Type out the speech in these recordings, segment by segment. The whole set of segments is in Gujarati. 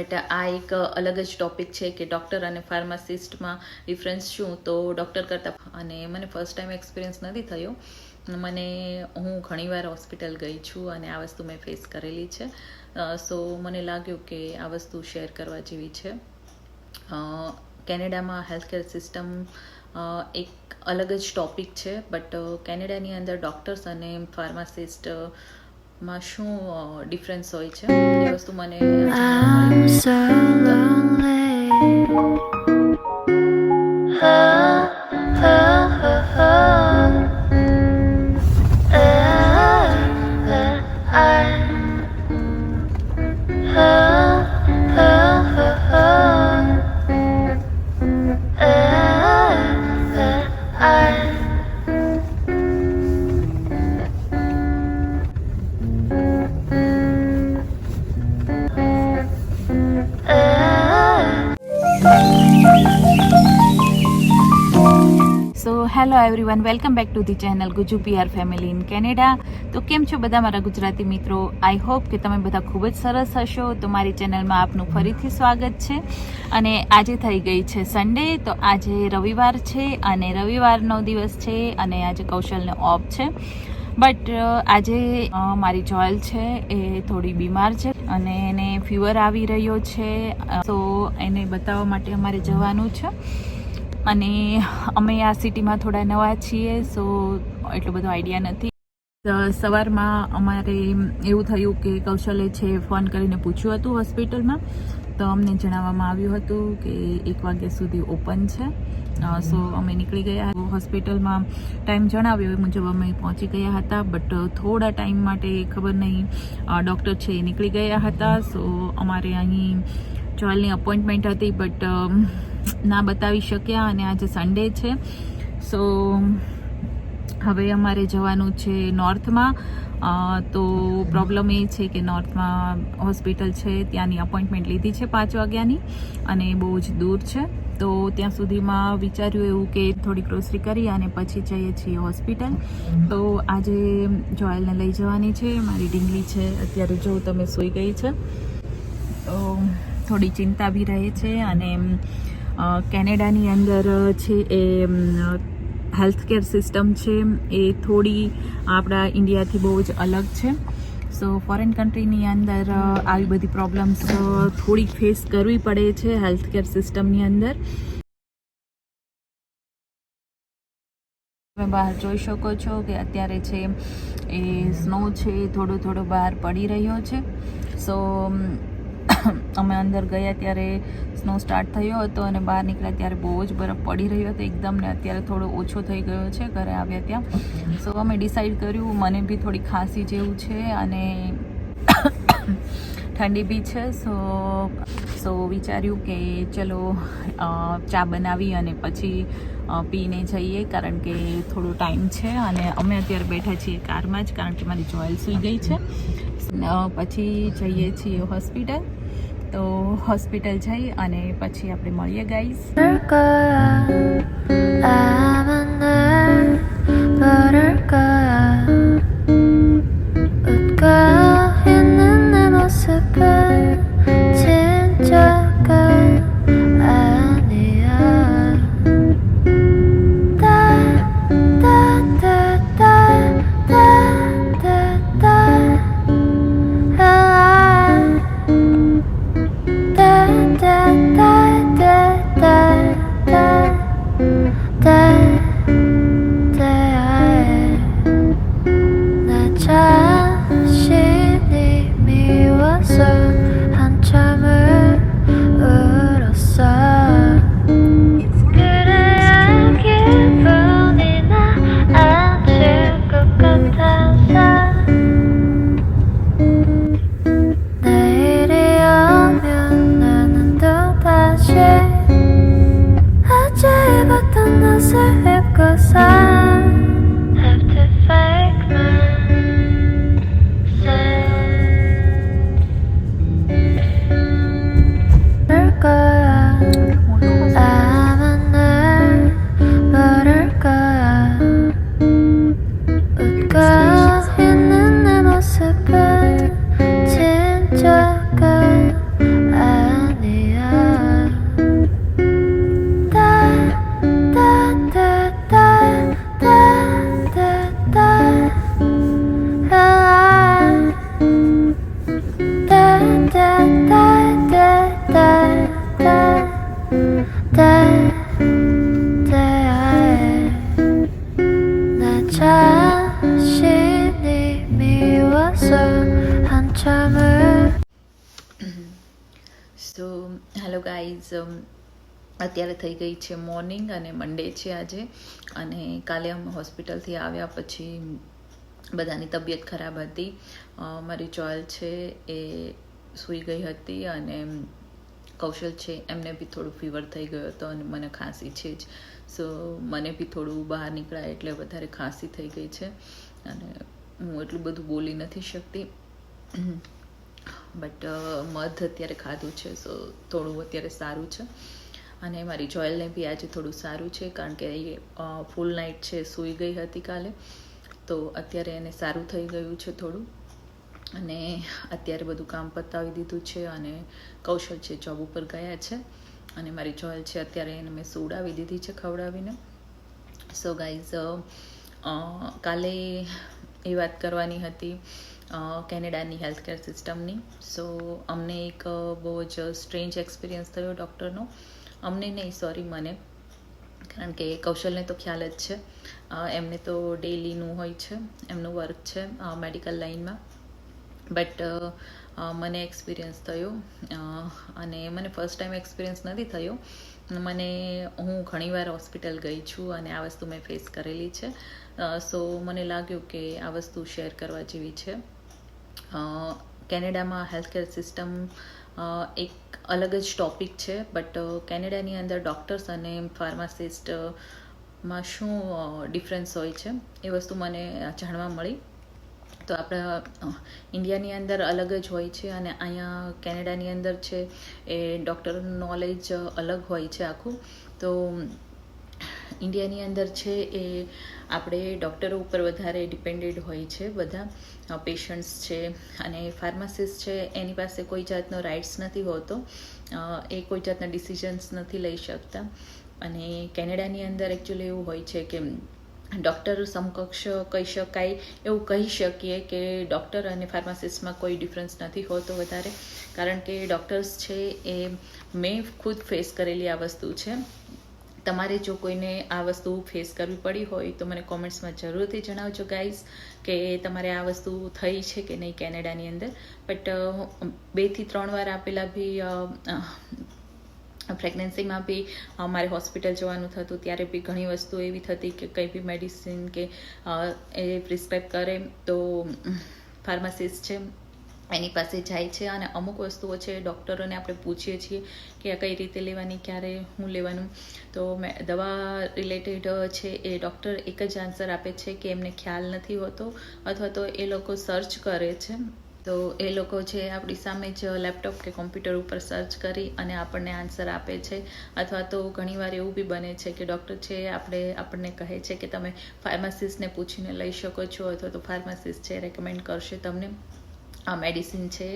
બટ આ એક અલગ જ ટોપિક છે કે ડૉક્ટર અને ફાર્માસિસ્ટમાં ડિફરન્સ શું? તો ડૉક્ટર કરતાં અને મને ફર્સ્ટ ટાઈમ એક્સપિરિયન્સ નથી થયો. મને, હું ઘણીવાર હોસ્પિટલ ગઈ છું અને આ વસ્તુ મેં ફેસ કરેલી છે. સો મને લાગ્યું કે આ વસ્તુ શેર કરવા જેવી છે. કેનેડામાં હેલ્થકેર સિસ્ટમ એક અલગ જ ટોપિક છે. બટ કેનેડાની અંદર ડૉક્ટર્સ અને ફાર્માસિસ્ટ માં શું ડિફરન્સ હોય છે? એ વસ્તુ મને so hello everyone welcome back to the channel Gujju PR family in Canada તો કેમ છો બધા મારા ગુજરાતી મિત્રો? આઈ હોપ કે તમે બધા ખૂબ જ સરસ હશો. તો મારી ચેનલમાં આપનું ફરીથી સ્વાગત છે. અને આજે થઈ ગઈ છે સન્ડે તો આજે રવિવાર છે અને રવિવારનો દિવસ છે અને આજે કૌશલને ઓફ છે. બટ આજે મારી જોયલ છે એ થોડી બીમાર છે અને એને ફીવર આવી રહ્યો છે. તો એને બતાવવા માટે અમારે જવાનું છે. અને અમે આ સિટીમાં થોડા નવા છીએ સો એટલો બધો આઈડિયા નથી. સવારમાં અમારે એવું થયું કે કૌશલે છે ફોન કરીને પૂછ્યું હતું હોસ્પિટલમાં, તો અમને જણાવવામાં આવ્યું હતું કે એક વાગ્યા સુધી ઓપન છે. સો અમે નીકળી ગયા. હોસ્પિટલમાં ટાઈમ જણાવ્યો એ મુજબ અમે પહોંચી ગયા હતા બટ થોડા ટાઈમ માટે ખબર નહીં ડૉક્ટર છે એ નીકળી ગયા હતા. સો અમારે અહીં જોયલની અપોઇન્ટમેન્ટ હતી બટ ના બતાવી શક્યા અને આજે સન્ડે છે. સો હવે અમારે જવાનું છે નોર્થમાં તો પ્રોબ્લેમ એ છે કે નોર્થમાં હોસ્પિટલ છે, ત્યાંની અપોઇન્ટમેન્ટ લીધી છે પાંચ વાગ્યાની અને બહુ જ દૂર છે. તો ત્યાં સુધીમાં વિચાર્યું એવું કે થોડી ગ્રોસરી કરી અને પછી જઈએ છીએ હોસ્પિટલ તો આજે જોયલને લઈ જવાની છે. મારી ડીંગલી છે. અત્યારે જો તમે સૂઈ ગઈ છે. તો થોડી ચિંતા બી રહે છે અને કેનેડાની અંદર છે એ હેલ્થ કેર સિસ્ટમ છે. એ થોડી આપણા ઇન્ડિયાથી બહુ જ અલગ છે. સો ફોરેન કન્ટ્રીની અંદર આવી બધી પ્રોબ્લેમ્સ થોડીક ફેસ કરવી પડે છે હેલ્થ કેર સિસ્ટમની અંદર. તમે બહાર જોઈ શકો છો કે અત્યારે છે એ સ્નો છે થોડો થોડો બહાર પડી રહ્યો છે. સો અમે અંદર ગયા ત્યારે સ્નો સ્ટાર્ટ થયો હતો અને બહાર નીકળ્યા ત્યારે બહુ જ બરફ પડી રહ્યો હતો એકદમ ને અત્યારે થોડો ઓછો થઈ ગયો છે ઘરે આવ્યા ત્યાં. સો અમે ડિસાઈડ કર્યું મને બી થોડી ખાંસી જેવું છે અને ઠંડી બી છે સો સો વિચાર્યું કે ચલો ચા બનાવી અને પછી પીને જઈએ કારણ કે થોડો ટાઈમ છે અને અમે અત્યારે બેઠા છીએ કારમાં જ કારણ કે મારી જોયલ સૂઈ ગઈ છે. પછી જઈએ છીએ હોસ્પિટલ. તો હોસ્પિટલ જઈ અને પછી આપણે મળીએ ગાઈસ હેલો ગાઈઝ અત્યારે થઈ ગઈ છે મોર્નિંગ અને મંડે છે આજે. અને કાલે અમે હોસ્પિટલથી આવ્યા પછી બધાની તબિયત ખરાબ હતી. મારી ચોલ છે એ સૂઈ ગઈ હતી અને કૌશલ છે, એમને બી થોડું ફીવર થઈ ગયો હતો અને મને ખાંસી છે જ. સો મને બી થોડું બહાર નીકળાય એટલે વધારે ખાંસી થઈ ગઈ છે. અને હું એટલું બધું બોલી નથી શકતી. બટ મધ અત્યારે ખાધું છે સો થોડું અત્યારે સારું છે. અને મારી જોયલને બી આજે થોડું સારું છે, કારણ કે એ ફૂલ નાઇટ છે, સૂઈ ગઈ હતી કાલે. તો અત્યારે એને સારું થઈ ગયું છે થોડું. અને અત્યારે બધું કામ પતાવી દીધું છે અને કૌશલ છે જોબ ઉપર ગયા છે. અને મારી જોયલ છે અત્યારે એને મેં સુવડાવી દીધી છે ખવડાવીને. સો ગાઈઝ કાલે એ વાત કરવાની હતી કેનેડાની હેલ્થકેર સિસ્ટમની સો અમને એક બહુ જ સ્ટ્રેન્જ એક્સપિરિયન્સ થયો ડૉક્ટરનો અમને નહીં સોરી મને. કારણ કે કૌશલને તો ખ્યાલ જ છે. એમને તો ડેલીનું હોય છે. એમનું વર્ક છે મેડિકલ લાઇનમાં બટ મને એક્સપિરિયન્સ થયો. અને મને ફર્સ્ટ ટાઈમ એક્સપિરિયન્સ નથી થયો. મને, હું ઘણીવાર હોસ્પિટલ ગઈ છું અને આ વસ્તુ મેં ફેસ કરેલી છે. સો મને લાગ્યું કે આ વસ્તુ શેર કરવા જેવી છે. કેનેડામાં હેલ્થકેર સિસ્ટમ એક અલગ જ ટોપિક છે બટ કેનેડાની અંદર ડૉક્ટર્સ અને ફાર્માસિસ્ટમાં શું ડિફરન્સ હોય છે? એ વસ્તુ મને જાણવા મળી. તો આપણા ઇન્ડિયાની અંદર અલગ જ હોય છે અને અહીંયા કેનેડાની અંદર છે એ ડૉક્ટરનું નોલેજ અલગ હોય છે આખું. તો ઇન્ડિયાની અંદર છે એ આપણે ડૉક્ટરો ઉપર વધારે ડિપેન્ડેડ હોય છે બધા. પેશન્ટ્સ છે અને ફાર્માસિસ્ટ છે, એની પાસે કોઈ જાતનો રાઇટ્સ નથી હોતો. એ કોઈ જાતના ડિસિઝન્સ નથી લઈ શકતા. અને કેનેડાની અંદર એકચ્યુઅલી એવું હોય છે કે ડૉક્ટર સમકક્ષ કહી શકાય, એવું કહી શકીએ કે ડૉક્ટર અને ફાર્માસિસ્ટમાં કોઈ ડિફરન્સ નથી હોતો વધારે. કારણ કે ડૉક્ટર્સ છે એ મેં ખુદ ફેસ કરેલી આ વસ્તુ છે. તમારે જો કોઈને આ વસ્તુ ફેસ કરવી પડી હોય તો મને કોમેન્ટ્સમાં જરૂરથી જણાવજો ગાઈઝ કે તમારે આ વસ્તુ થઈ છે કે નહીં કેનેડાની અંદર. બટ બેથી ત્રણ વાર આપેલા બી પ્રેગ્નન્સીમાં બી મારે હોસ્પિટલ જવાનું થતું, ત્યારે બી ઘણી વસ્તુ એવી થતી કે કંઈ બી મેડિસિન કે એ પ્રિસ્ક્રાઇબ કરે તો ફાર્માસિસ્ટ છે એની પાસે જાય છે અને અમુક વસ્તુઓ છે ડૉક્ટરોને આપણે પૂછીએ છીએ કે આ કઈ રીતે લેવાની, ક્યારે, હું લેવાનું. તો મેં, દવા રિલેટેડ છે એ ડૉક્ટર એક જ આન્સર આપે છે કે એમને ખ્યાલ નથી હોતો અથવા તો એ લોકો સર્ચ કરે છે. તો એ લોકો છે આપણી સામે જ લેપટોપ કે કોમ્પ્યુટર ઉપર સર્ચ કરી અને આપણને આન્સર આપે છે. અથવા તો ઘણીવાર એવું બી બને છે કે ડૉક્ટર છે આપણે, આપણને કહે છે કે તમે ફાર્માસિસ્ટને પૂછીને લઈ શકો છો અથવા તો ફાર્માસિસ્ટ છે રેકમેન્ડ કરશે તમને. આ મેડિસિન છે.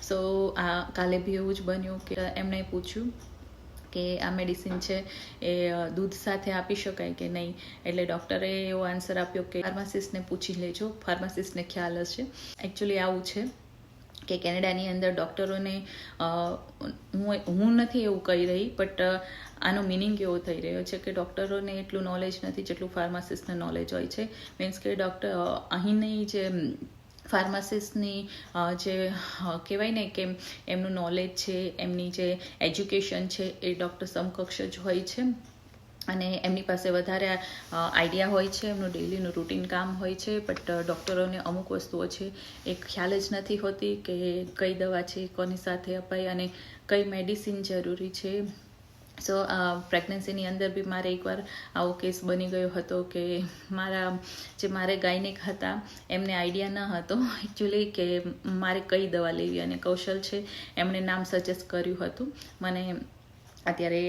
સો આ કાલે બી એવું જ બન્યું કે એમણે પૂછ્યું કે આ મેડિસિન છે એ દૂધ સાથે આપી શકાય કે નહીં? એટલે ડૉક્ટરે એવો આન્સર આપ્યો કે ફાર્માસિસ્ટને પૂછી લેજો. ફાર્માસિસ્ટને ખ્યાલ હશે. એકચ્યુઅલી આવું છે કે કેનેડાની અંદર ડૉક્ટરોને હું હું નથી એવું કહી રહી બટ આનો મિનિંગ એવો થઈ રહ્યો છે કે ડૉક્ટરોને એટલું નોલેજ નથી જેટલું ફાર્માસિસ્ટને નોલેજ હોય છે. મીન્સ કે ડૉક્ટર અહીંની જે ફાર્માસિસ્ટની જે કહેવાય ને કે એમનું નોલેજ છે, એમની જે એજ્યુકેશન છે, એ ડૉક્ટર સમકક્ષ જ હોય છે. અને એમની પાસે વધારે આઈડિયા હોય છે, એમનું ડેલીનું રૂટીન કામ હોય છે બટ ડૉક્ટરોને અમુક વસ્તુઓ છે, એ ખ્યાલ જ નથી હોતી કે કઈ દવા છે, કોની સાથે અપાય અને કઈ મેડિસિન જરૂરી છે. સો પ્રેગ્નન્સીની અંદર બી મારે એકવાર આવો કેસ બની ગયો હતો કે મારા, જે મારે ગાયનિક હતા, એમને આઈડિયા ન હતો. એકચ્યુઅલી કે મારે કઈ દવા લેવી અને કૌશલ છે, એમણે નામ સજેસ્ટ કર્યું હતું. મને અત્યારે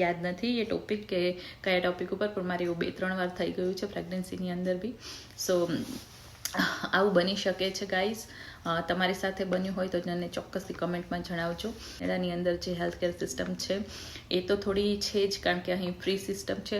યાદ નથી એ ટોપિક કે કયા ટોપિક ઉપર, પણ મારે એવું બે ત્રણ વાર થઈ ગયું છે પ્રેગ્નન્સીની અંદર બી. સો આવું બની શકે છે ગાઈઝ તમારી સાથે બન્યું હોય તો મને ચોક્કસથી કમેન્ટમાં જણાવજો. એનાની અંદર જે હેલ્થકેર સિસ્ટમ છે, એ તો થોડી છે જ, કારણ કે અહીં ફ્રી સિસ્ટમ છે.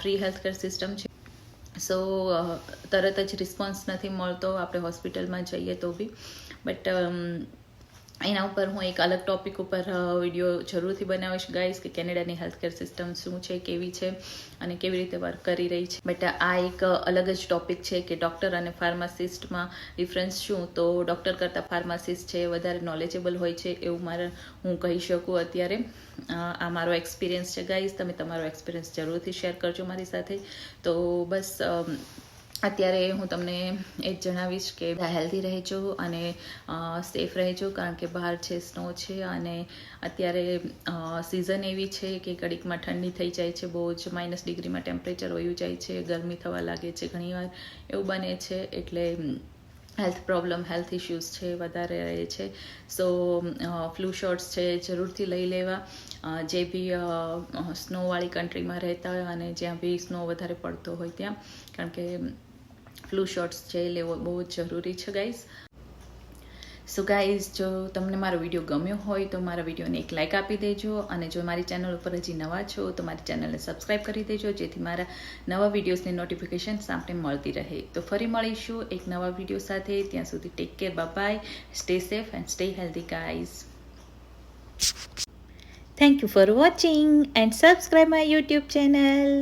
ફ્રી હેલ્થકેર સિસ્ટમ છે. સો તરત જ રિસ્પોન્સ નથી મળતો. આપણે હોસ્પિટલમાં જઈએ તો બી. બટ એના ઉપર હું એક અલગ ટોપિક ઉપર વીડિયો જરૂરથી બનાવીશ. ગાઈશ કે કેનેડાની હેલ્થકેર સિસ્ટમ શું છે, કેવી છે અને કેવી રીતે વર્ક કરી રહી છે. બટ આ એક અલગ જ ટોપિક છે કે ડૉક્ટર અને ફાર્માસિસ્ટમાં ડિફરન્સ શું? તો ડૉક્ટર કરતાં ફાર્માસિસ્ટ છે, વધારે નોલેજેબલ હોય છે એવું મારે હું કહી શકું અત્યારે. આ મારો એક્સપિરિયન્સ છે. ગાઈઝ તમે તમારો એક્સપિરિયન્સ જરૂરથી શેર કરજો મારી સાથે. તો બસ અત્યારે હું તમને એ જ જણાવીશ કે હેલ્ધી રહેજો અને સેફ રહેજો, કારણ કે બહાર છે સ્નો છે અને અત્યારે સિઝન એવી છે કે કડીકમાં ઠંડી થઈ જાય છે, બહુ જ માઇનસ ડિગ્રીમાં ટેમ્પરેચર વયું જાય છે, ગરમી થવા લાગે છે ઘણીવાર, એવું બને છે, એટલે હેલ્થ પ્રોબ્લેમ હેલ્થ ઇશ્યુઝ છે, વધારે રહે છે. સો ફ્લૂ શોટ્સ છે, જરૂરથી લઈ લેવા. જે બી સ્નોવાળી કન્ટ્રીમાં રહેતા હોય અને જ્યાં બી સ્નો વધારે પડતો હોય ત્યાં, કારણ કે ફ્લૂ શોટ્સ છે એ લેવો બહુ જ જરૂરી છે ગાઈઝ સો ગાઈઝ જો તમને મારો વીડિયો ગમ્યો હોય, તો મારા વિડીયોને એક લાઇક આપી દેજો અને જો મારી ચેનલ ઉપર હજી નવા છો, તો મારી ચેનલને સબસ્ક્રાઈબ કરી દેજો, જેથી મારા નવા વિડીયોઝની નોટિફિકેશન આપણે મળતી રહે. તો ફરી મળીશું એક નવા વીડિયો સાથે. ત્યાં સુધી take care bye stay safe and stay healthy guys thank you for watching and subscribe my YouTube channel